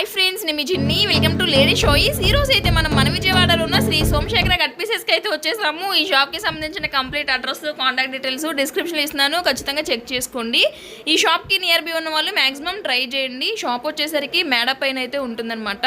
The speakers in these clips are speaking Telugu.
హాయ్ ఫ్రెండ్స్ నేను మీ జిన్ని. వెల్కమ్ టు లేడీ షోయిస్ ఈ రోజు అయితే మనం మన విజయవాడలో ఉన్న శ్రీ సోమశేఖర గట్ పీసెస్కి అయితే వచ్చేసాము. ఈ షాప్కి సంబంధించిన complete address contact details description ఇస్తున్నాను. ఖచ్చితంగా చెక్ చేసుకోండి. ఈ షాప్కి నియర్ బై ఉన్న వాళ్ళు మాక్సిమం ట్రై చేయండి. షాప్ వచ్చేసరికి మేడ పైన అయితే ఉంటుందన్నమాట.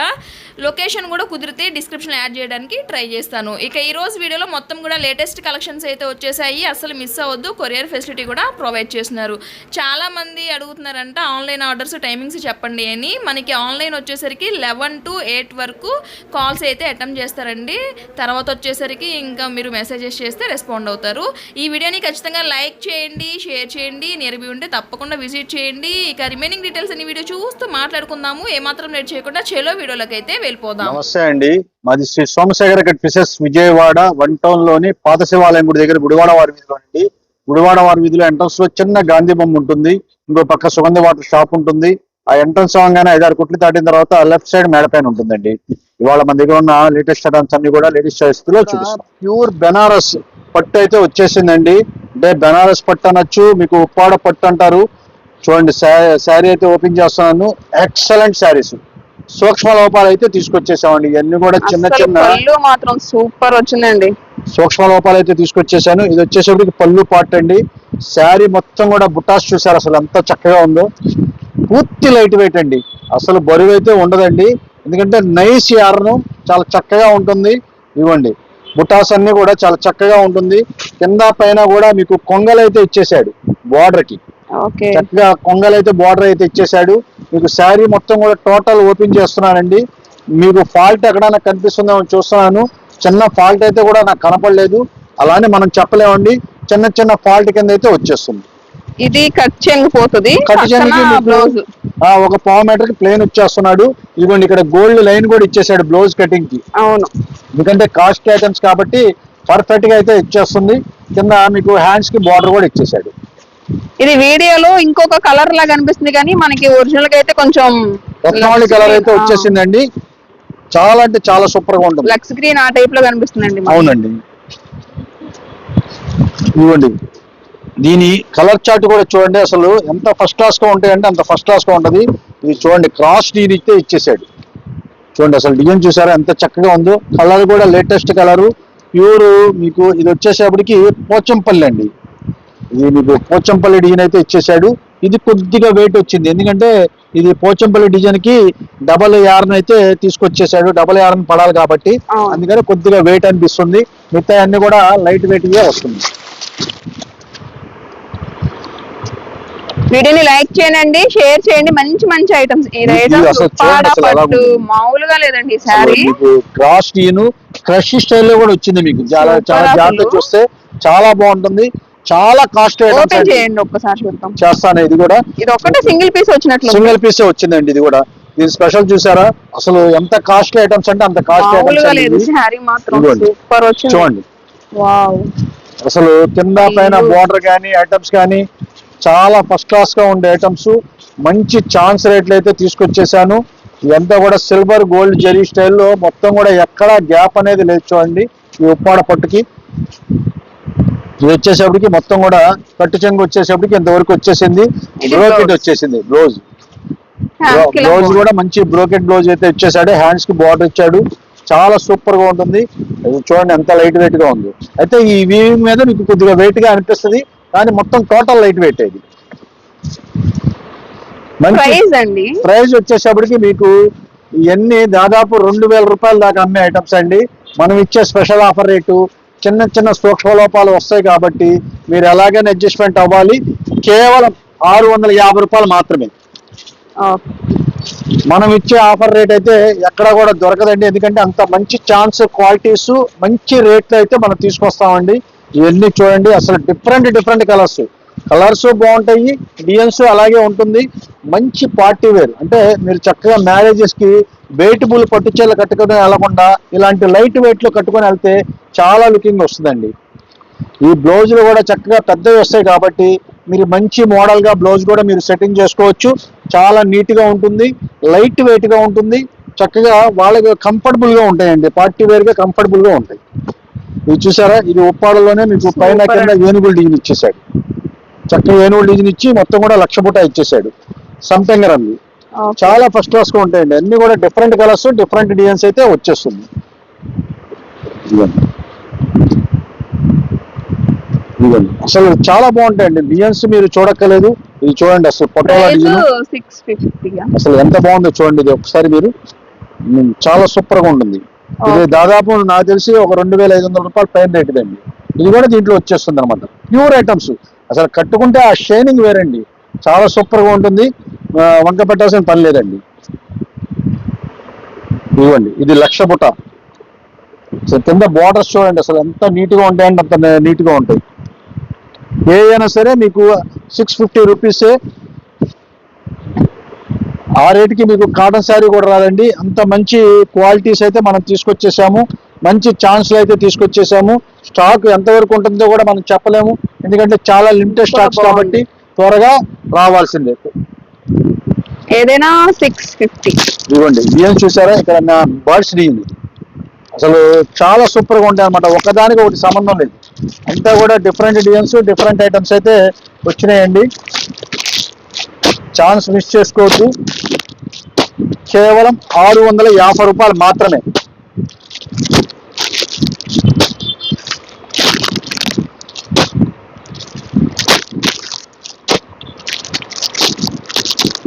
లొకేషన్ కూడా కుదిరితే డిస్క్రిప్షన్ యాడ్ చేయడానికి ట్రై చేస్తాను. ఇక ఈ రోజు వీడియోలో మొత్తం కూడా లేటెస్ట్ కలెక్షన్స్ అయితే వచ్చేసాయి. అసలు మిస్ అవ్వద్దు. కొరియర్ ఫెసిలిటీ కూడా ప్రొవైడ్ చేస్తున్నారు. చాలా మంది అడుగుతున్నారంట ఆన్లైన్ ఆర్డర్స్ టైమింగ్స్ చెప్పండి అని. మనకి ఆన్లైన్ వచ్చేసరికి లెవెన్ టు ఎయిట్ వరకు కాల్స్ అయితే అటెంప్ట్ చేస్తారండి. తర్వాత వచ్చేసరికి ఇంకా మీరు మెసేజెస్ చేస్తే రెస్పాండ్ అవుతారు. ఈ వీడియోని ఖచ్చితంగా లైక్ చేయండి షేర్ చేయండి నేర్బీ ఉంటే తప్పకుండా విజిట్ చేయండి. ఇక రిమైనింగ్ డీటెయిల్స్ అన్ని వీడియో చూస్తూ మాట్లాడుకుందాము. ఏమాత్రం లేట్ చేయకుండా చెలో వీడియోలకు అయితే వెళ్ళిపోదాం. నమస్తే అండి. మాది శ్రీ సోమశేఖర ఫిషెస్ విజయవాడ వన్ టౌన్లోని పాత శివాలయం గుడి దగ్గర గుడివాడ వారి వీధిలో అండి. గుడివాడ వారి వీధిలో ఎంట్రన్స్లో చిన్న గాంధీ బొమ్మ ఉంటుంది. ఇంకో పక్క సుగంధ వాటర్ షాప్ ఉంటుంది. ఆ ఎంట్రన్స్ అవగానే ఐదారు కుట్లు దాటిన తర్వాత లెఫ్ట్ సైడ్ మేడ పైన ఉంటుందండి. ఇవాళ మన దగ్గర ఉన్న లేటెస్ట్ ఐటమ్స్ అన్ని కూడా లేటెస్ట్ చాయిస్లో చూపిస్తాం. ప్యూర్ బెనారస్ పట్టు అయితే వచ్చేసిందండి. అంటే బెనారస్ పట్టు అనొచ్చు మీకు ఉప్పాడ పట్టు అంటారు. చూడండి శారీ అయితే ఓపెన్ చేస్తున్నాను. ఎక్సలెంట్ శారీస్. సూక్ష్మ లోపాలు అయితే తీసుకొచ్చేసామండి. ఇవన్నీ కూడా చిన్న చిన్న మాత్రం సూపర్ వచ్చిందండి. సూక్ష్మ లోపాలు అయితే తీసుకొచ్చేసాను. ఇది వచ్చేసరికి పళ్ళు పార్ట్ అండి. శారీ మొత్తం కూడా బుటాస్ చూసారు అసలు ఎంత చక్కగా ఉందో. పూర్తి లైట్ వెయిట్ అండి. అసలు బరువు అయితే ఉండదండి. ఎందుకంటే నైస్ యార్ను చాలా చక్కగా ఉంటుంది. ఇవ్వండి. బుటాస్ అన్ని కూడా చాలా చక్కగా ఉంటుంది. కింద పైన కూడా మీకు కొంగలు అయితే ఇచ్చేసాడు బార్డర్కి. చక్కగా కొంగలు అయితే బార్డర్ అయితే ఇచ్చేసాడు మీకు శారీ మొత్తం కూడా టోటల్ ఓపెన్ చేస్తున్నానండి. మీకు ఫాల్ట్ ఎక్కడైనా కనిపిస్తుందేమో చూస్తున్నాను. చిన్న ఫాల్ట్ అయితే కూడా నాకు కనపడలేదు. అలానే మనం చెప్పలేమండి. చిన్న చిన్న ఫాల్ట్ కింద అయితే వచ్చేస్తుంది. ఇది కట్ బ్లౌజ్ ఆ, ఒక పావు మీటర్కి ప్లేన్ వచ్చేస్తున్నాడు. ఇదిగోండి ఇక్కడ గోల్డ్ లైన్ కూడా ఇచ్చేసాడు బ్లౌజ్ కటింగ్కి. అవును. ఎందుకంటే కాస్ట్ ఐటమ్స్ కాబట్టి పర్ఫెక్ట్గా అయితే ఇచ్చేస్తుంది. కింద మీకు హ్యాండ్స్కి బార్డర్ కూడా ఇచ్చేసాడు. ఇది వీడియోలో ఇంకొక కలర్ లా కనిపిస్తుంది కానీ మనకి ఒరిజినల్గా అయితే కొంచెం రత్నావళి కలర్ అయితే వచ్చేసిందండి. చాలా అంటే చాలా సూపర్గా ఉంటుంది. లక్స్ గ్రీన్ ఆ టైప్లో కనిపిస్తుందండి మనకి. అవునండి. ఇవ్వండి దీని కలర్ చార్ట్ కూడా చూడండి అసలు ఎంత ఫస్ట్ క్లాస్గా ఉంటాయంటే అంత ఫస్ట్ క్లాస్గా ఉంటది. ఇది చూడండి క్రాస్ డీన్ ఇస్తే ఇచ్చేసాడు. చూడండి అసలు డిజైన్ చూసారా ఎంత చక్కగా ఉందో. కలర్ కూడా లేటెస్ట్ కలర్ ప్యూర్ మీకు ఇది వచ్చేసేపటికి పోచంపల్లి అండి. ఇది మీకు పోచంపల్లి డిజైన్ అయితే ఇచ్చేసాడు. ఇది కొద్దిగా వెయిట్ వచ్చింది. ఎందుకంటే ఇది పోచంపల్లి డిజైన్కి డబల్ యార్న్ అయితే తీసుకొచ్చేసాడు. డబల్ యార్న్ పడాలి కాబట్టి. అందుకని కొద్దిగా వెయిట్ అనిపిస్తుంది. మిగతా అన్ని కూడా లైట్ వెయిట్గా వస్తుంది. వీడియోని లైక్ చేయండి షేర్ చేయండి. మంచి మంచి ఐటమ్స్. ఇది పట్టు. మామూలుగా లేదండి మీకు క్రాస్ డీను క్రష్ స్టైల్లో కూడా వచ్చింది మీకు. చాలా చాలా జాగ్రత్త. చూస్తే చాలా బాగుంటుంది. చాలా కాస్ట్ ఓపెన్ చేయండి ఒక్కసారి చూద్దాం. చేస్తాను ఇది కూడా. ఇది ఒక్కటే సింగిల్ పీస్ వచ్చినట్లు సింగిల్ పీస్ వచ్చిందండి ఇది కూడా. దీని స్పెషల్ చూసారా? అసలు ఎంత కాస్ట్లీ ఐటమ్స్ అంటే అంత కాస్ట్లీ లేదు ఐటమ్స్. సూపర్ వచ్చింది. చూడండి. వావ్. అసలు కింద పైన. బార్డర్ కానీ ఐటమ్స్ కానీ చాలా ఫస్ట్ క్లాస్గా ఉండే ఐటమ్స్ మంచి ఛాన్స్ రేట్లు అయితే తీసుకొచ్చేసాను. ఇదంతా కూడా సిల్వర్ గోల్డ్ జెరీ స్టైల్లో మొత్తం కూడా ఎక్కడ గ్యాప్ అనేది లేదు చూడండి ఈ ఉప్పాడ పట్టుకి. ఇది వచ్చేసేపటికి మొత్తం కూడా కట్టు చెంగు వచ్చేసేపటికి ఇంతవరకు వచ్చేసింది. బ్రోకెట్. వచ్చేసింది బ్లౌజ్ బ్లౌజ్. కూడా మంచి బ్రోకెట్ బ్లౌజ్ అయితే ఇచ్చేసాడు. హ్యాండ్స్కి బార్డర్ ఇచ్చాడు. చాలా సూపర్గా ఉంటుంది. చూడండి ఎంత లైట్ వెయిట్గా ఉంది. అయితే ఈ వీవింగ్ మీద మీకు కొద్దిగా వెయిట్గా అనిపిస్తుంది. కానీ మొత్తం టోటల్ లైట్ వెయిట్ ఇది. ప్రైస్ అండి. ప్రైస్ వచ్చేసేపటికి మీకు ఇవన్నీ దాదాపు రెండు వేల రూపాయల దాకా అమ్మే ఐటమ్స్ అండి. మనం ఇచ్చే స్పెషల్ ఆఫర్ రేటు చిన్న చిన్న సూక్ష్మ లోపాలు వస్తాయి కాబట్టి మీరు ఎలాగైనా అడ్జస్ట్మెంట్ అవ్వాలి. కేవలం ఆరు వందల యాభై రూపాయలు మాత్రమే. మనం ఇచ్చే ఆఫర్ రేట్ అయితే ఎక్కడ కూడా దొరకదండి. ఎందుకంటే అంత మంచి ఛాన్స్ క్వాలిటీస్ మంచి రేట్లు అయితే మనం తీసుకొస్తామండి. ఇవన్నీ చూడండి అసలు డిఫరెంట్ డిఫరెంట్ కలర్స్ కలర్స్ బాగుంటాయి డిజైన్స్ అలాగే ఉంటుంది. మంచి పార్టీ వేర్ అంటే మీరు చక్కగా మ్యారేజెస్కి వెయిటబుల్ పట్టుచేలు కట్టుకొని వెళ్ళకుండా ఇలాంటి లైట్ వెయిట్లో కట్టుకొని వెళ్తే చాలా లుకింగ్ వస్తుందండి. ఈ బ్లౌజులు కూడా చక్కగా పెద్దవి వస్తాయి కాబట్టి మీరు మంచి మోడల్గా బ్లౌజ్ కూడా మీరు సెట్టింగ్ చేసుకోవచ్చు. చాలా నీట్గా ఉంటుంది లైట్ వెయిట్గా ఉంటుంది. చక్కగా వాళ్ళకి కంఫర్టబుల్గా ఉంటాయండి. పార్టీ వేర్గా కంఫర్టబుల్గా ఉంటాయి. ఇది చూసారా? ఇది ఉప్పాడలోనే మీకు పైన కింద. ఏనుగులు డిజైన్ ఇచ్చేసాడు చక్కగా ఏనుగులు డిజైన్ ఇచ్చి మొత్తం కూడా లక్ష బుట్ట ఇచ్చేసాడు సంపెంగర్ Okay. చాలా ఫస్ట్ క్లాస్గా ఉంటాయండి. అన్ని కూడా డిఫరెంట్ కలర్స్ డిఫరెంట్ డిజైన్స్ అయితే వచ్చేస్తుంది. అసలు చాలా బాగుంటాయండి. డిజైన్స్ మీరు చూడక్కలేదు ఇది చూడండి అసలు పొటోలా డిజైన్. అసలు ఎంత బాగుందో చూడండి ఇది ఒకసారి మీరు. చాలా సూపర్గా ఉంటుంది. ఇది. దాదాపు నాకు తెలిసి ఒక రెండు వేల ఐదు వందల రూపాయల పైన రేట్ అండి ఇది కూడా దీంట్లో వచ్చేస్తుంది అనమాట ప్యూర్ ఐటమ్స్ అసలు కట్టుకుంటే ఆ షైనింగ్ వేరండి. చాలా సూపర్గా ఉంటుంది వంక పెట్టాల్సిన పని లేదండి. ఇవ్వండి ఇది లక్ష బుట్ట అసలు కింద బార్డర్స్ చూడండి అసలు ఎంత నీట్గా ఉంటాయండి అంత నీట్గా ఉంటాయి. ఏ అయినా సరే మీకు సిక్స్ ఫిఫ్టీ రూపీసే ఆ రేటుకి మీకు కాటన్ శారీ కూడా రాదండి. అంత మంచి క్వాలిటీస్ అయితే మనం తీసుకొచ్చేసాము. మంచి ఛాన్స్లు అయితే తీసుకొచ్చేసాము. స్టాక్ ఎంతవరకు ఉంటుందో కూడా మనం చెప్పలేము. ఎందుకంటే చాలా లిమిటెడ్ స్టాక్స్ కాబట్టి త్వరగా రావాల్సిందే. ఏదైనా సిక్స్ ఫిఫ్టీ ఇదిగోండి బియ్యం చూసారా? ఇక్కడ నా బర్డ్స్ దిగింది అసలు చాలా సూపర్గా ఉంటాయి అనమాట ఒకదానికి ఒకటి సంబంధం లేదు. అంతా కూడా డిఫరెంట్ డిజైన్స్ డిఫరెంట్ ఐటమ్స్ అయితే వచ్చినాయండి. ఛాన్స్ మిస్ చేసుకోవద్దు. కేవలం ఆరు వందల యాభై రూపాయలు మాత్రమే.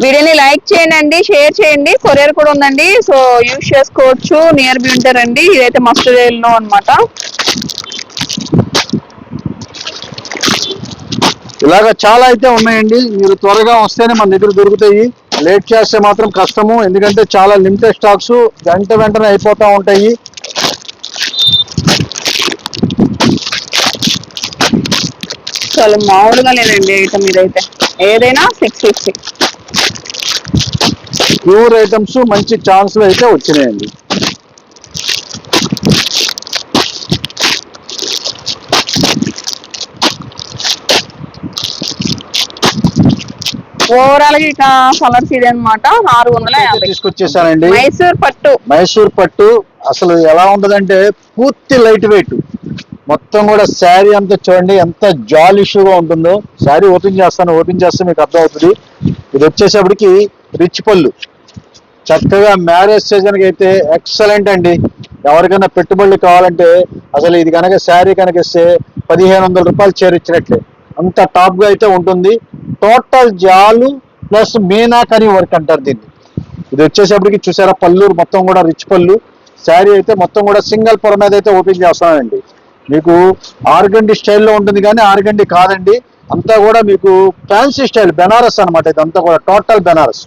వీడియోని లైక్ చేయండి షేర్ చేయండి. కొరియర్ కూడా ఉందండి. సో యూస్ చేసుకోవచ్చు. నియర్ బి ఉంటారండి. ఇదైతే మస్తు లో అనమాట ఇలాగ చాలా అయితే ఉన్నాయండి. మీరు త్వరగా వస్తేనే మన దగ్గర దొరుకుతాయి. లేట్ చేస్తే మాత్రం కష్టము. ఎందుకంటే చాలా లిమిటెడ్ స్టాక్స్ వెంట వెంటనే అయిపోతూ ఉంటాయి. చాలా మామూలుగా లేదండి ఐటమ్ ఇదైతే. ఏదైనా సిక్స్ ఫిఫ్టీ ప్యూర్ ఐటమ్స్ మంచి ఛాన్స్లు అయితే వచ్చినాయండి. ఓవరాల్గా ఇక కలర్స్ ఇది అనమాట ఆరు వందల యాభై. తీసుకొచ్చేసానండి. మైసూర్ పట్టు. మైసూర్ పట్టు అసలు ఎలా ఉంటదంటే పూర్తి లైట్ వెయిట్. మొత్తం కూడా శారీ అంతా చూడండి ఎంత జాలిష్గా ఉంటుందో. శారీ ఓపెన్ చేస్తాను ఓపెన్ చేస్తే మీకు అర్థం అవుతుంది ఇది వచ్చేసేపటికి రిచ్ పళ్ళు. చక్కగా మ్యారేజ్ సీజన్కి అయితే ఎక్సలెంట్ అండి. ఎవరికైనా పెట్టుబడులు కావాలంటే అసలు ఇది కనుక శారీ కనుక ఇస్తే పదిహేను వందల రూపాయలు చేరిచ్చినట్లే. అంత టాప్గా అయితే ఉంటుంది. టోటల్ జాలు ప్లస్ మీనాకరి వర్క్ అంటారు దీన్ని. ఇది వచ్చేసేపటికి చూసారా పళ్ళు మొత్తం కూడా రిచ్ పళ్ళు. శారీ అయితే మొత్తం కూడా సింగిల్ పొర మీద అయితే ఓపెన్ చేస్తానండి మీకు ఆర్గండి స్టైల్లో ఉంటుంది కానీ ఆర్గండి కాదండి. అంతా కూడా మీకు ఫ్యాన్సీ స్టైల్ బెనారస్ అన్నమాట ఇదంతా కూడా టోటల్ బెనారస్.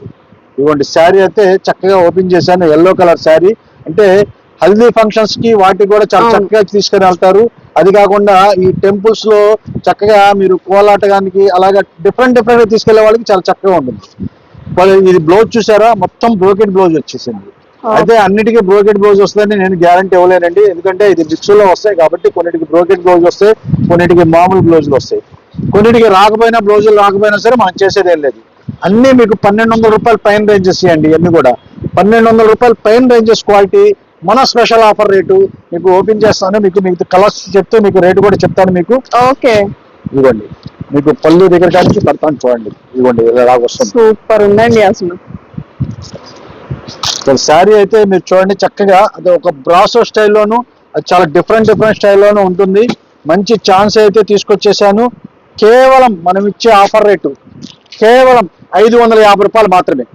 ఇదిగోండి శారీ అయితే చక్కగా ఓపెన్ చేశాను ఎల్లో కలర్ శారీ. అంటే హల్దీ ఫంక్షన్స్కి వాటికి కూడా చాలా. చక్కగా తీసుకొని వెళ్తారు. అది కాకుండా ఈ టెంపుల్స్లో చక్కగా మీరు కోలాటగానికి అలాగా డిఫరెంట్ డిఫరెంట్గా తీసుకెళ్ళే వాళ్ళకి చాలా చక్కగా ఉంటుంది. ఇది బ్లౌజ్ చూసారా? మొత్తం బ్రోకెట్ బ్లౌజ్ వచ్చేసింది. అయితే అన్నిటికీ బ్రోకెట్ బ్లౌజ్ వస్తుందని నేను గ్యారంటీ ఇవ్వలేనండి. ఎందుకంటే ఇది మిక్స్లో వస్తాయి కాబట్టి కొన్నిటికి బ్రోకెట్ బ్లౌజ్ వస్తాయి కొన్నిటికి మామూలు బ్లౌజులు వస్తాయి. కొన్నిటికి రాకపోయినా బ్లౌజులు రాకపోయినా సరే మనం చేసేది ఏం లేదు. అన్ని మీకు పన్నెండు వందల రూపాయల పైన రేంజెస్ ఇవ్వండి ఇవన్నీ కూడా. పన్నెండు వందల రూపాయల పైన రేంజెస్ క్వాలిటీ మన స్పెషల్ ఆఫర్ రేటు మీకు ఓపెన్ చేస్తాను మీకు మీకు కలర్స్ చెప్తే మీకు రేటు కూడా చెప్తాను మీకు. ఓకే. ఇదిగోండి మీకు పళ్ళు దగ్గర కానీ పడతాను చూడండి. ఇదిగోండి ఇలా వస్తుంది. సూపర్ ఉందండి అసలు. శారీ అయితే మీరు చూడండి చక్కగా అది ఒక బ్రాసో స్టైల్లోను అది చాలా డిఫరెంట్ డిఫరెంట్ స్టైల్లోనూ ఉంటుంది. మంచి ఛాన్స్ అయితే తీసుకొచ్చేసాను. కేవలం మనం ఇచ్చే ఆఫర్ రేటు కేవలం ఐదు వందల యాభై రూపాయలు మాత్రమే.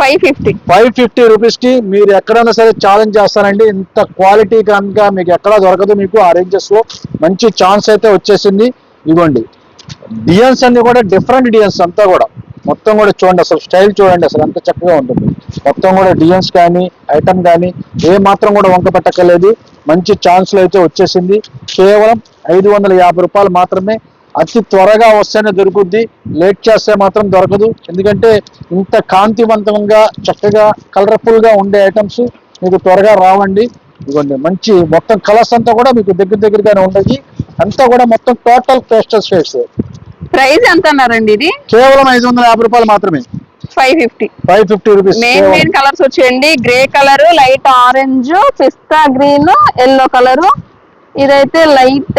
Five fifty. ఫైవ్ ఫిఫ్టీ రూపీస్కి మీరు ఎక్కడైనా సరే ఛాలెంజ్ చేస్తానండి ఇంత క్వాలిటీ కనుక మీకు ఎక్కడా దొరకదు. మీకు ఆ ranges లో మంచి ఛాన్స్ అయితే వచ్చేసింది. ఇదిగోండి డిజైన్స్ అన్ని కూడా డిఫరెంట్ డిజైన్స్ అంతా కూడా. మొత్తం కూడా చూడండి అసలు స్టైల్ చూడండి అసలు ఎంత చక్కగా ఉంటుంది. మొత్తం కూడా డిజైన్స్ కానీ ఐటమ్ కానీ ఏ మాత్రం కూడా వంక పెట్టకలేదు మంచి ఛాన్స్లు అయితే వచ్చేసింది. కేవలం ఐదు వందల యాభై రూపాయలు మాత్రమే అతి త్వరగా వస్తేనే దొరుకుద్ది. లేట్ చేస్తే మాత్రం దొరకదు. ఎందుకంటే ఇంత కాంతివంతంగా చక్కగా కలర్ఫుల్గా ఉండే ఐటమ్స్ మీకు త్వరగా రావండి. ఇదిగోండి మంచి మొత్తం కలర్స్ అంతా కూడా మీకు దగ్గర దగ్గరగానే ఉండయి అంతా కూడా మొత్తం టోటల్ పేస్టల్ షేడ్స్ ప్రైస్ ఎంత అన్నారండి ఇది? కేవలం ఐదు వందల యాభై రూపాయలు మాత్రమే. Five fifty. Five fifty rupees main main colours వచ్చేయండి. Grey colour light orange pista green yellow colour. ఇదైతే లైట్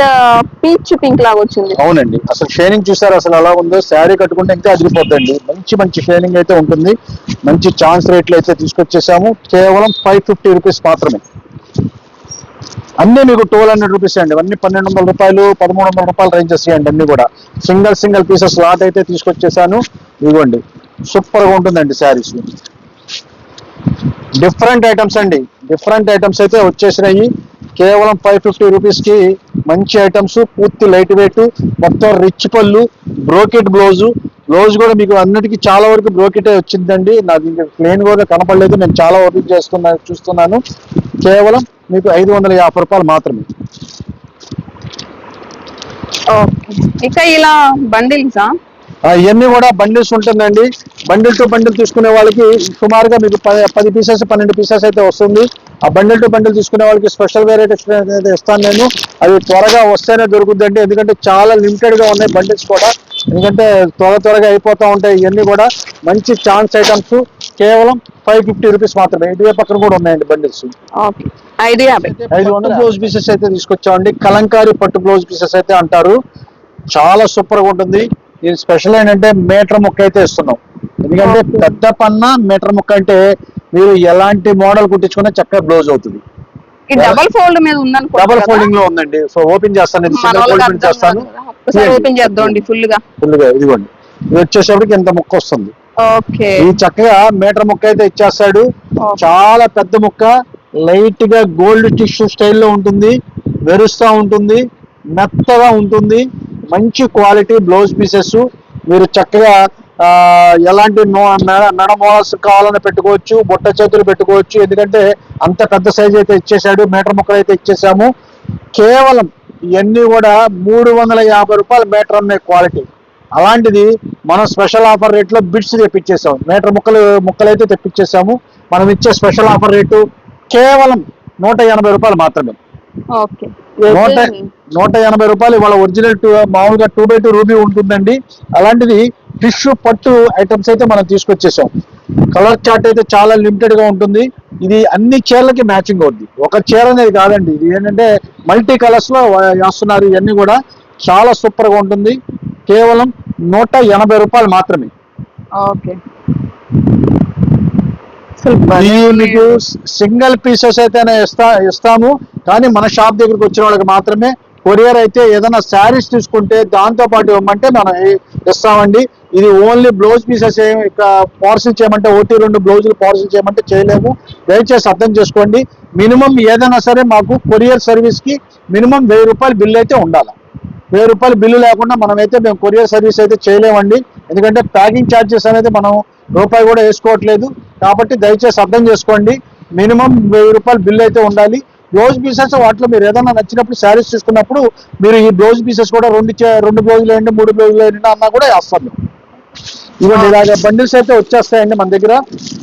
పీచ్ పింక్ లాగా వచ్చింది. అవునండి. అసలు షైనింగ్ చూసారు? అసలు ఎలా ఉందో? శారీ కట్టుకుంటే ఇంకా అదిగిపోద్దండి మంచి మంచి షైనింగ్ అయితే ఉంటుంది. మంచి ఛాన్స్ రేట్లు అయితే తీసుకొచ్చేసాము. కేవలం ఫైవ్ ఫిఫ్టీ రూపీస్ మాత్రమే. అన్ని మీకు ట్వెల్వ్ హండ్రెడ్ రూపీస్ అండి. అన్ని పన్నెండు వందల రూపాయలు పదమూడు వందల రూపాయలు రేంజెస్ అండి అన్ని కూడా. సింగిల్ సింగిల్ పీసెస్ లాట్ అయితే తీసుకొచ్చేసాను. ఇదిగోండి. సూపర్గా ఉంటుందండి శారీస్. డిఫరెంట్ ఐటమ్స్ అండి. డిఫరెంట్ ఐటమ్స్ అయితే వచ్చేసినాయి. కేవలం ఫైవ్ ఫిఫ్టీ రూపీస్కి మంచి ఐటమ్స్ పూర్తి లైట్ వెయిట్ మొత్తం రిచ్ పళ్ళు బ్రోకెట్ బ్లౌజ్ బ్లౌజ్ కూడా మీకు అన్నిటికీ చాలా వరకు బ్రోకెటే వచ్చిందండి. నాకు ఇంకా ప్లేన్ కూడా కనపడలేదు. నేను చాలా ఓపెన్ చేస్తున్నా చూస్తున్నాను. కేవలం మీకు ఐదు వందల యాభై రూపాయలు మాత్రమే. ఇక ఇలా బండిల్సా? ఇవన్నీ కూడా బండిల్స్ ఉంటుందండి. బండిల్ టు బండిల్ తీసుకునే వాళ్ళకి సుమారుగా మీకు పది పీసెస్ పన్నెండు పీసెస్ అయితే వస్తుంది. ఆ బండిల్ టు బండిల్ తీసుకునే వాళ్ళకి స్పెషల్ వెరైటీస్ అయితే ఇస్తాను నేను. అవి త్వరగా వస్తేనే దొరుకుతుందండి ఎందుకంటే చాలా లిమిటెడ్గా ఉన్నాయి బండిల్స్ కూడా. ఎందుకంటే త్వర త్వరగా అయిపోతూ ఉంటాయి ఇవన్నీ కూడా. మంచి ఛాన్స్ ఐటమ్స్ కేవలం ఫైవ్ ఫిఫ్టీ రూపీస్ మాత్రమే. ఇటువే పక్కన కూడా ఉన్నాయండి బండిల్స్. ఐదు యాభై. ఐదు వందల బ్లౌజ్ పీసెస్ అయితే తీసుకొచ్చామండి. కలంకారీ పట్టు బ్లౌజ్ పీసెస్ అయితే అంటారు. చాలా సూపర్గా ఉంటుంది. ఇది స్పెషల్ ఏంటంటే మీటర్ ముక్క అయితే ఇస్తున్నాం. ఎందుకంటే. పెద్ద పన్న మీటర్ ముక్క అంటే మీరు ఎలాంటి మోడల్ కుట్టించుకున్నా చక్కగా బ్లౌజ్ అవుతుంది. డబల్ ఫోల్డ్ మీద ఉందనుకో డబల్ ఫోల్డింగ్లో ఉందండి. సో ఓపెన్ చేస్తాను ఇది సింగిల్ ఫోల్డింగ్ చేస్తాను. ఒకసారి ఓపెన్ చేద్దామండి ఫుల్గా ఫుల్గా ఇదిగోండి. ఇది వచ్చేసరికి ఇంత ముక్క వస్తుంది? ఓకే. ఈ చక్కగా మీటర్ ముక్క అయితే ఇచ్చేస్తాడు. చాలా పెద్ద ముక్క లైట్గా గోల్డ్ టిష్యూ స్టైల్లో ఉంటుంది మెరుస్తా ఉంటుంది మెత్తగా ఉంటుంది మంచి క్వాలిటీ బ్లౌజ్ పీసెస్. మీరు చక్కగా ఎలాంటి నో- మెడ మెడ మోడల్స్ కావాలని పెట్టుకోవచ్చు బుట్ట చేతులు పెట్టుకోవచ్చు. ఎందుకంటే అంత పెద్ద సైజ్ అయితే ఇచ్చేసాడు మీటర్ ముక్కలు అయితే ఇచ్చేసాము కేవలం ఇవన్నీ కూడా మూడు వందల యాభై రూపాయల మీటర్ ఉన్నాయి క్వాలిటీ అలాంటిది మనం స్పెషల్ ఆఫర్ రేట్లో బిట్స్ తెప్పించేసాము మీటర్ ముక్కలు ముక్కలు అయితే తెప్పించేసాము మనం ఇచ్చే స్పెషల్ ఆఫర్ రేటు కేవలం నూట ఎనభై రూపాయలు మాత్రమే. నూట నూట ఎనభై రూపాయలు ఇవాళ ఒరిజినల్ టూ మామూలుగా టూ బై టూ రూబీ ఉంటుందండి. అలాంటిది టిష్యూ పట్టు ఐటమ్స్ అయితే మనం తీసుకొచ్చేసాం. కలర్ చార్ట్ అయితే చాలా లిమిటెడ్గా ఉంటుంది. ఇది అన్ని చీరలకి మ్యాచింగ్ అవుద్ది. ఒక చీర అనేది కాదండి. ఇది ఏంటంటే మల్టీ కలర్స్లో వేస్తున్నారు ఇవన్నీ కూడా. చాలా సూపర్గా ఉంటుంది. కేవలం నూట ఎనభై రూపాయలు మాత్రమే. ఓకే. మీకు సింగిల్ పీసెస్ అయితేనే ఇస్తా ఇస్తాము. కానీ మన షాప్ దగ్గరికి వచ్చిన వాళ్ళకి మాత్రమే. కొరియర్ అయితే ఏదైనా శారీస్ తీసుకుంటే దాంతో పాటు ఇవ్వమంటే మనం ఇస్తామండి. ఇది ఓన్లీ బ్లౌజ్ పీసెస్ పార్సిల్ చేయమంటే ఒకటి రెండు బ్లౌజులు పార్సిల్ చేయమంటే చేయలేము. దయచేసి అర్థం చేసుకోండి. మినిమం ఏదైనా సరే మాకు కొరియర్ సర్వీస్కి మినిమం వెయ్యి రూపాయలు బిల్ అయితే ఉండాలి. వెయ్యి రూపాయలు బిల్లు లేకుండా మనం అయితే మేము కొరియర్ సర్వీస్ అయితే చేయలేమండి. ఎందుకంటే ప్యాకింగ్ ఛార్జెస్ అనేది మనం రూపాయి కూడా వేసుకోవట్లేదు. కాబట్టి దయచేసి అర్థం చేసుకోండి. మినిమం వెయ్యి రూపాయలు బిల్ అయితే ఉండాలి. బ్లౌజ్ పీసెస్ వాటిలో మీరు ఏదైనా నచ్చినప్పుడు శారీస్ తీసుకున్నప్పుడు మీరు ఈ బ్లౌజ్ పీసెస్ కూడా రెండు రెండు బ్లౌజులు వేయండి మూడు బ్లౌజులు వేయండి అన్నా కూడా వేస్తాం ఇవ్వండి ఇలాగ బండిల్స్ అయితే వచ్చేస్తాయండి మన దగ్గర.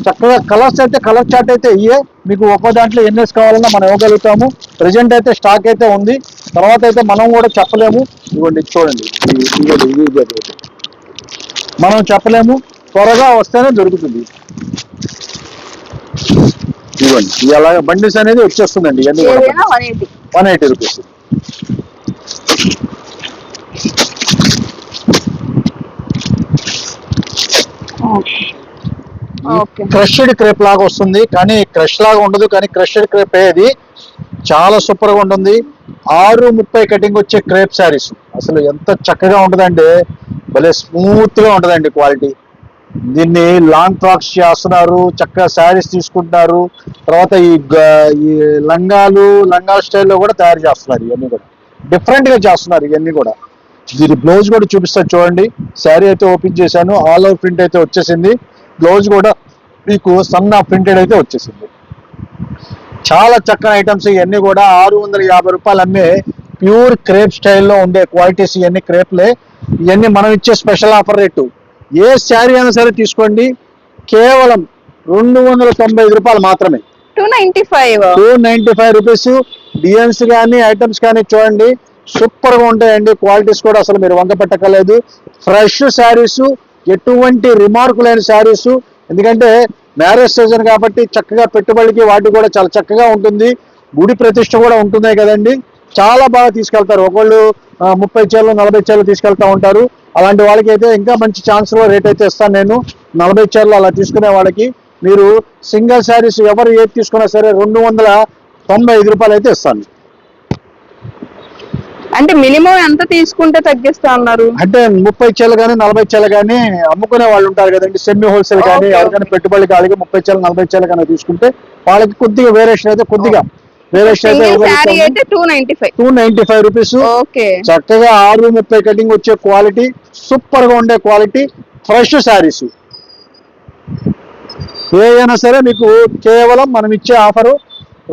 చక్కగా కలర్స్ అయితే కలర్ చార్ట్ అయితే ఇయ్యే. మీకు ఒక్కో దాంట్లో ఎన్ఎస్ కావాలన్నా మనం ఇవ్వగలుగుతాము. ప్రజెంట్ అయితే స్టాక్ అయితే ఉంది. తర్వాత అయితే మనం కూడా చెప్పలేము. ఇవ్వండి చూడండి. మనం చెప్పలేము. త్వరగా వస్తేనే దొరుకుతుంది. ఇవ్వండి. ఇది అలాగే బండిల్స్ అనేది వచ్చేస్తుందండి. ఇవన్నీ one eighty rupees. Crushed crepe లాగా వస్తుంది. కానీ క్రష్ లాగా ఉండదు. కానీ క్రష్డ్ క్రేప్ ఇది చాలా సూపర్గా ఉంటుంది. ఆరు ముప్పై కటింగ్ వచ్చే క్రేప్ శారీస్ అసలు ఎంత చక్కగా ఉంటుందంటే భలే స్మూత్గా ఉంటుందండి క్వాలిటీ దీన్ని లాంగ్ ఫ్రాక్స్ చేస్తున్నారు. చక్కగా శారీస్ తీసుకుంటున్నారు. తర్వాత ఈ ఈ లంగాలు లంగా స్టైల్లో కూడా తయారు చేస్తున్నారు ఇవన్నీ కూడా. డిఫరెంట్గా చేస్తున్నారు ఇవన్నీ కూడా. దీని బ్లౌజ్ కూడా చూపిస్తాను చూడండి. శారీ అయితే ఓపెన్ చేశాను. ఆల్ ఓవర్ ప్రింట్ అయితే వచ్చేసింది. బ్లౌజ్ కూడా మీకు సన్న ప్రింటెడ్ అయితే వచ్చేసింది. చాలా చక్కని ఐటమ్స్ ఇవన్నీ కూడా ఆరు వందల యాభై రూపాయలు అమ్మే ప్యూర్ క్రేప్ స్టైల్లో ఉండే క్వాలిటీస్ ఇవన్నీ క్రేప్లే. ఇవన్నీ మనం ఇచ్చే స్పెషల్ ఆఫర్ రేటు. ఏ శారీ అయినా సరే తీసుకోండి. కేవలం రెండు వందల తొంభై ఐదు రూపాయలు మాత్రమే. Two ninety five. Two ninety five rupees. డిఎన్స్ కానీ ఐటమ్స్ కానీ చూడండి. సూపర్గా ఉంటాయండి. క్వాలిటీస్ కూడా అసలు మీరు వంక పెట్టకలేదు ఫ్రెష్ శారీస్ ఎటువంటి రిమార్క్ లేని శారీస్. ఎందుకంటే మ్యారేజ్ సీజన్ కాబట్టి చక్కగా పెట్టుబడికి వాటి కూడా చాలా చక్కగా ఉంటుంది. గుడి ప్రతిష్ట కూడా ఉంటున్నాయి కదండి. చాలా బాగా తీసుకెళ్తారు. ఒకళ్ళు ముప్పై చీరలు నలభై చీరలు తీసుకెళ్తా ఉంటారు. అలాంటి వాళ్ళకి అయితే ఇంకా మంచి ఛాన్స్లో రేట్ అయితే ఇస్తాను నేను. నలభై చీరలు అలా తీసుకునే వాళ్ళకి. మీరు సింగిల్ శారీస్ ఎవరు ఏది తీసుకున్నా సరే రెండు వందల తొంభై ఐదు రూపాయలు అయితే ఇస్తాను. అంటే మినిమం ఎంత తీసుకుంటే తగ్గిస్తా అన్నారు? అంటే ముప్పై చీరలు కానీ నలభై చీరలు కానీ అమ్ముకునే వాళ్ళు ఉంటారు కదండి. సెమీ హోల్సేల్ కానీ ఎవరికైనా పెట్టుబడి కాలికి ముప్పై చీరలు నలభై చీరలు కానీ తీసుకుంటే వాళ్ళకి కొద్దిగా వేరియేషన్ అయితే కొద్దిగా. వేరియేషన్ అయితే two ninety five rupees okay. చక్కగా ఆరు ముప్పై కటింగ్ వచ్చే క్వాలిటీ సూపర్గా ఉండే క్వాలిటీ ఫ్రెష్ శారీస్ ఏదైనా సరే మీకు కేవలం మనం ఇచ్చే ఆఫరు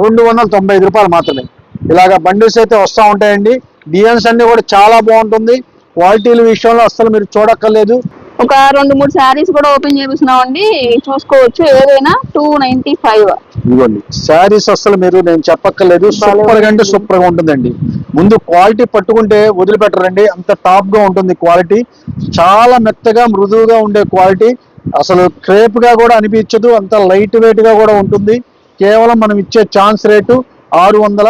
రెండు వందల తొంభై ఐదు రూపాయలు మాత్రమే. ఇలాగ బండిల్స్ అయితే వస్తూ ఉంటాయండి. డిజైన్స్ అన్ని కూడా చాలా బాగుంటుంది. క్వాలిటీల విషయంలో అస్సలు మీరు చూడక్కర్లేదు. ఒక రెండు మూడు శారీస్ కూడా ఓపెన్ చేపిస్తున్నాం అండి చూసుకోవచ్చు. ఏదైనా టూ నైన్టీ ఫైవ్ ఇదిగోండి. శారీస్ అసలు మీరు నేను చెప్పక్కర్లేదు. సూపర్గా అంటే సూపర్గా ఉంటుందండి. ముందు క్వాలిటీ పట్టుకుంటే వదిలిపెట్టరండి. అంత టాప్గా ఉంటుంది క్వాలిటీ. చాలా మెత్తగా మృదువుగా ఉండే క్వాలిటీ. అసలు క్రేప్గా కూడా అనిపించదు. అంత లైట్ వెయిట్గా కూడా ఉంటుంది. కేవలం మనం ఇచ్చే ఛాన్స్ రేటు ఆరు వందల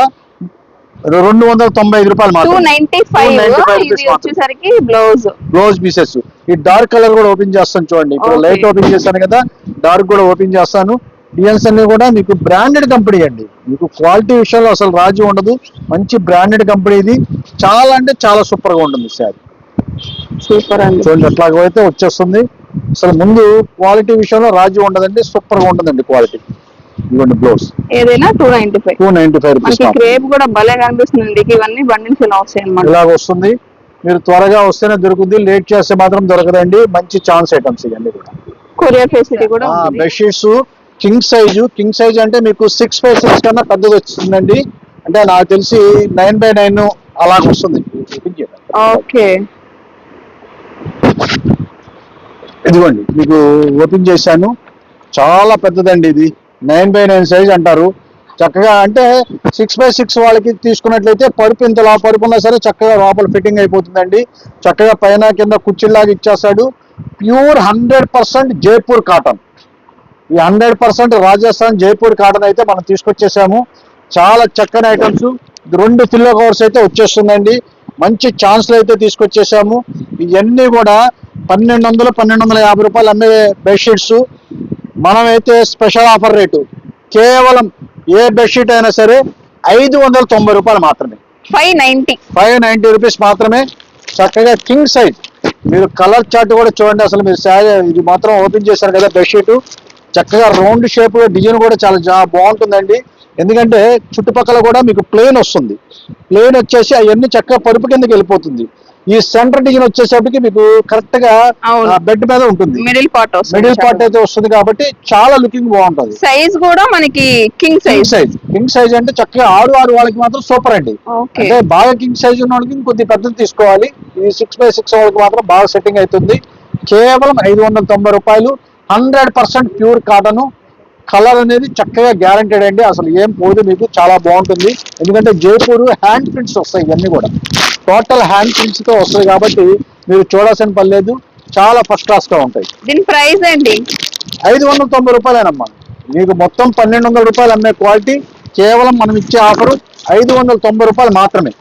రెండు వందల తొంభై ఐదు రూపాయలు టూ మాత్రమే నైన్టీ ఫైవ్ 295 ఇది rupees వచ్చేసరికి బ్లౌజ్. Blouse pieces. ఈ డార్క్ కలర్ కూడా ఓపెన్ చేస్తాను చూడండి. ఇప్పుడు. లైట్ ఓపెన్ చేశాను కదా డార్క్ కూడా ఓపెన్ చేస్తాను. డిజైన్స్ అన్ని కూడా మీకు బ్రాండెడ్ కంపెనీ అండి. మీకు క్వాలిటీ విషయంలో అసలు రాజీ ఉండదు. మంచి బ్రాండెడ్ కంపెనీ ఇది. చాలా అంటే చాలా సూపర్గా ఉంటుంది శారీ. సూపర్ అండి. చూడండి అట్లాగైతే వచ్చేస్తుంది. అసలు ముందు క్వాలిటీ విషయంలో రాజీ ఉండదండి సూపర్గా ఉంటుందండి క్వాలిటీ. ఇవ్వండి బ్లౌజ్. ఏదైనా two ninety five two ninety five rupees crepe కూడా భలే కనిపిస్తుంది ఇవన్నీ బండిల్స్ ఇలా వస్తాయి అనమాట వస్తుంది. మీరు త్వరగా వస్తేనే దొరుకుతుంది. లేట్ చేస్తే మాత్రం దొరకదండి. మంచి ఛాన్స్ ఐటమ్స్ ఇవన్నీ కూడా. కొరియర్ ఫెసిలిటీ కూడా. Bedsheets king size king size అంటే మీకు సిక్స్ బై సిక్స్ కన్నా పెద్దది వచ్చిందండి అంటే నాకు తెలిసి నైన్ బై నైన్ అలాగ వస్తుంది. ఓకే. ఇదిగోండి మీకు ఓపెన్ చేశాను. చాలా పెద్దదండి ఇది. నైన్ బై నైన్ సైజ్ అంటారు. చక్కగా అంటే సిక్స్ బై సిక్స్ వాళ్ళకి తీసుకున్నట్లయితే పరుపు ఇంతలా పరుపు ఉన్నా సరే చక్కగా లోపల ఫిట్టింగ్ అయిపోతుందండి. చక్కగా పైన కింద కుర్చీలాగా ఇచ్చేస్తాడు. Pure hundred percent Jaipur cotton. ఈ hundred percent Rajasthan Jaipur cotton అయితే మనం తీసుకొచ్చేసాము. చాలా చక్కని ఐటమ్స్ రెండు పిల్లో కవర్స్ అయితే వచ్చేస్తుందండి. మంచి ఛాన్స్లు అయితే తీసుకొచ్చేసాము. ఇవన్నీ కూడా పన్నెండు వందలు పన్నెండు వందల యాభై రూపాయలు అమ్మే బెడ్షీట్స్ మనమైతే స్పెషల్ ఆఫర్ రేటు. కేవలం ఏ బెడ్షీట్ అయినా సరే ఐదు వందల తొంభై రూపాయలు మాత్రమే. Five ninety five ninety rupees మాత్రమే. చక్కగా కింగ్ సైజ్. మీరు కలర్ చార్ట్ కూడా చూడండి అసలు మీరు శారీ ఇది మాత్రం ఓపెన్ చేశారు కదా బెడ్షీట్. చక్కగా రౌండ్ షేప్ డిజైన్ కూడా చాలా బాగుంటుందండి. ఎందుకంటే చుట్టుపక్కల కూడా మీకు ప్లేన్ వస్తుంది. ప్లేన్ వచ్చేసి అవన్నీ చక్కగా పరుపు కిందకి వెళ్ళిపోతుంది. ఈ సెంటర్ డిజైన్ వచ్చేసరికి మీకు కరెక్ట్గా. బెడ్ మీద ఉంటుంది. మిడిల్ పార్ట్ మిడిల్ పార్ట్ అయితే వస్తుంది కాబట్టి చాలా లుకింగ్ బాగుంటుంది. సైజ్ కూడా మనకి king size size king size అంటే చక్కగా ఆరు ఆరు వాళ్ళకి మాత్రం సూపర్ అండి. అంటే బాగా కింగ్ సైజ్ ఉన్న వాళ్ళకి కొద్ది పెద్దది తీసుకోవాలి. ఇది సిక్స్ బై సిక్స్ వాళ్ళకి మాత్రం బాగా సెట్టింగ్ అవుతుంది కేవలం ఐదు వందల తొంభై రూపాయలు. Hundred percent pure cotton colour అనేది చక్కగా గ్యారంటెడ్ అండి. అసలు ఏం పోదు మీకు చాలా బాగుంటుంది. ఎందుకంటే జైపూర్ హ్యాండ్ ప్రింట్స్ వస్తాయి ఇవన్నీ కూడా. టోటల్ హ్యాండ్ ప్రింట్స్తో వస్తాయి కాబట్టి మీరు చూడాల్సిన పని లేదు. చాలా ఫస్ట్ క్లాస్గా ఉంటాయి. దీని ప్రైస్ ఏంటి? ఐదు వందల తొంభై రూపాయలేనమ్మా. మీకు మొత్తం పన్నెండు వందల రూపాయలు అమ్మే క్వాలిటీ కేవలం మనం ఇచ్చే ఆఫరు ఐదు వందల తొంభై రూపాయలు మాత్రమే.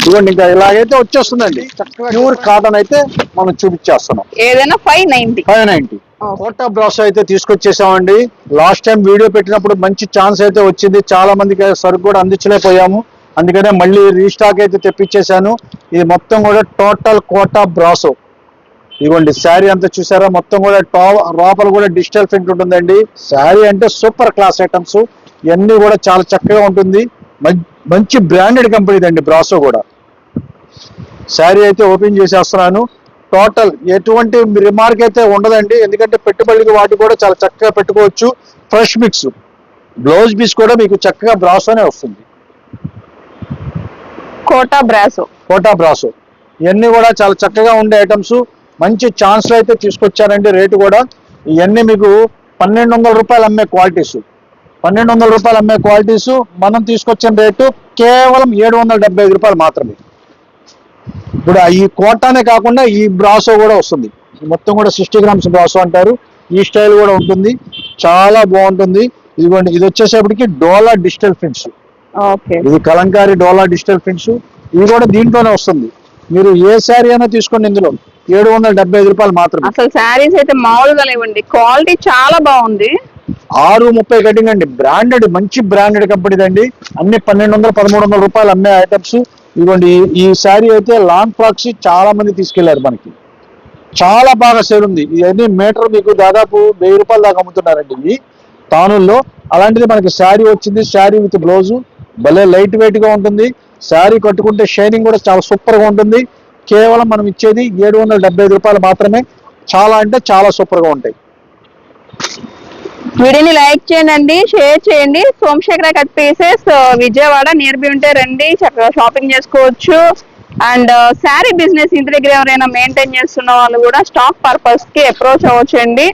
ఇదిగోండి ఇంకా ఇలాగైతే వచ్చేస్తుందండి. ప్యూర్ కాటన్ అయితే మనం చూపించేస్తున్నాం. ఏదైనా five ninety. Five ninety. Kota brass అయితే తీసుకొచ్చేసామండి. లాస్ట్ టైం వీడియో పెట్టినప్పుడు మంచి ఛాన్స్ అయితే వచ్చింది. చాలా మందికి సరుకు కూడా అందించలేకపోయాము. అందుకనే మళ్ళీ రీస్టాక్ అయితే తెప్పించేశాను. ఇది మొత్తం కూడా టోటల్ కోటా బ్రాసో ఇదిగోండి శారీ అంతా చూసారా? మొత్తం కూడా టా లోపల కూడా డిజిటల్ ప్రింట్ ఉంటుందండి. శారీ అంటే సూపర్ క్లాస్ ఐటమ్స్ ఇవన్నీ కూడా చాలా చక్కగా ఉంటుంది. మంచి బ్రాండెడ్ కంపెనీ అండి బ్రాసో కూడా. శారీ అయితే ఓపెన్ చేసేస్తున్నాను. టోటల్ ఎటువంటి రిమార్క్ అయితే ఉండదండి. ఎందుకంటే పెట్టుబడికి వాటి కూడా చాలా చక్కగా పెట్టుకోవచ్చు. ఫ్రెష్ మిక్స్ బ్లౌజ్ పీస్ కూడా మీకు చక్కగా బ్రాసోనే వస్తుంది. కోటా బ్రాసు. కోటా బ్రాసో. ఇవన్నీ కూడా చాలా చక్కగా ఉండే ఐటమ్స్. మంచి ఛాన్స్ అయితే తీసుకొచ్చారండి రేటు కూడా. ఇవన్నీ మీకు పన్నెండు వందల రూపాయలు అమ్మే క్వాలిటీస్ పన్నెండు వందల రూపాయలు అమ్మే క్వాలిటీస్ మనం తీసుకొచ్చిన రేటు కేవలం ఏడు వందల డెబ్బై ఐదు రూపాయలు మాత్రమే. ఇప్పుడు ఈ కోటానే కాకుండా ఈ బ్రాసో కూడా వస్తుంది. మొత్తం కూడా సిక్స్టీ గ్రామ్స్ బ్రాసో అంటారు. ఈ స్టైల్ కూడా ఉంటుంది. చాలా బాగుంటుంది. ఇదిగోండి ఇది వచ్చేసేపటికి డోలా డిజిటల్ ప్రింట్స్ ఇది కలంకారీ డోలా డిజిటల్ ప్రింట్స్ ఇది కూడా దీంట్లోనే వస్తుంది. మీరు ఏ శారీ అయినా తీసుకోండి ఇందులో. ఏడు వందల డెబ్బై ఐదు రూపాయలు మాత్రమే. అసలు శారీస్ అయితే మామూలుగా లేవండి. క్వాలిటీ చాలా బాగుంది. ఆరు ముప్పై కటింగ్ అండి. బ్రాండెడ్ మంచి బ్రాండెడ్ కంపెనీది అండి అన్ని పన్నెండు వందల పదమూడు వందల రూపాయలు అమ్మే ఐటమ్స్. ఇదిగోండి ఈ- ఈ శారీ అయితే లాంగ్ ఫ్రాక్స్ చాలా మంది తీసుకెళ్ళారు మనకి. చాలా బాగా సేల్ ఉంది. ఇవన్నీ మీటర్ మీకు దాదాపు వెయ్యి రూపాయల దాకా అమ్ముతున్నారండి ఇవి. తానుల్లో అలాంటిది మనకి శారీ వచ్చింది. Sari with blouse. భలే లైట్ వెయిట్గా ఉంటుంది. శారీ కట్టుకుంటే షైనింగ్ కూడా చాలా సూపర్గా ఉంటుంది. కేవలం మనం ఇచ్చేది ఏడు వందల డెబ్బై ఐదు రూపాయలు మాత్రమే. చాలా అంటే చాలా సూపర్గా ఉంటాయి. వీడియోని లైక్ చేయండి షేర్ చేయండి. Somasekhara cut pieces Vijayawada nearby ఉంటే రండి. చక్కగా షాపింగ్ చేసుకోవచ్చు. అండ్ శారీ బిజినెస్ ఇంటి దగ్గర ఎవరైనా మెయింటైన్ చేస్తున్న వాళ్ళు కూడా స్టాక్ పర్పస్కి అప్రోచ్ అవ్వచ్చండి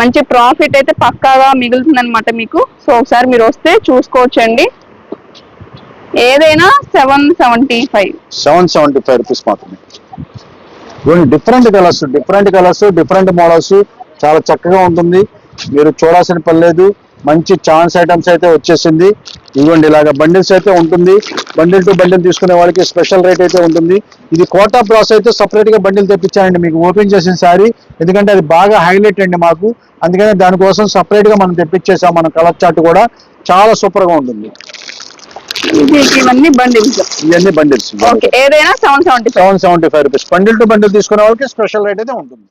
మంచి ప్రాఫిట్ అయితే పక్కాగా మిగులుతుంది అనమాట మీకు. సో ఒకసారి మీరు వస్తే చూసుకోవచ్చండి. ఏదైనా seven seventy five. Seven seventy five rupees మాత్రమే. ఇవన్నీ different colours different colours different models చాలా చక్కగా ఉంటుంది. మీరు చూడాల్సిన పని లేదు. మంచి ఛాన్స్ ఐటమ్స్ అయితే వచ్చేసింది. ఇవ్వండి ఇలాగ బండిల్స్ అయితే ఉంటుంది. బండిల్ టు బండిల్ తీసుకునే వాళ్ళకి స్పెషల్ రేట్ అయితే ఉంటుంది. ఇది కోటా ప్రాస్ అయితే సపరేట్గా బండిల్ తెప్పించానండి మీకు ఓపెన్ చేసిన సారీ ఎందుకంటే అది బాగా హైలైట్ అండి మాకు. అందుకని దానికోసం సపరేట్గా మనం తెప్పించేసాం. మన కలర్ చార్ట్ కూడా. చాలా సూపర్గా ఉంటుంది. ఇవన్నీ బండిల్స్. ఇవన్నీ బండిల్స్. ఓకే ఏదైనా seven seventy seven seventy five rupees bundle to bundle తీసుకునే వాళ్ళకి స్పెషల్ రేట్ అయితే ఉంటుంది.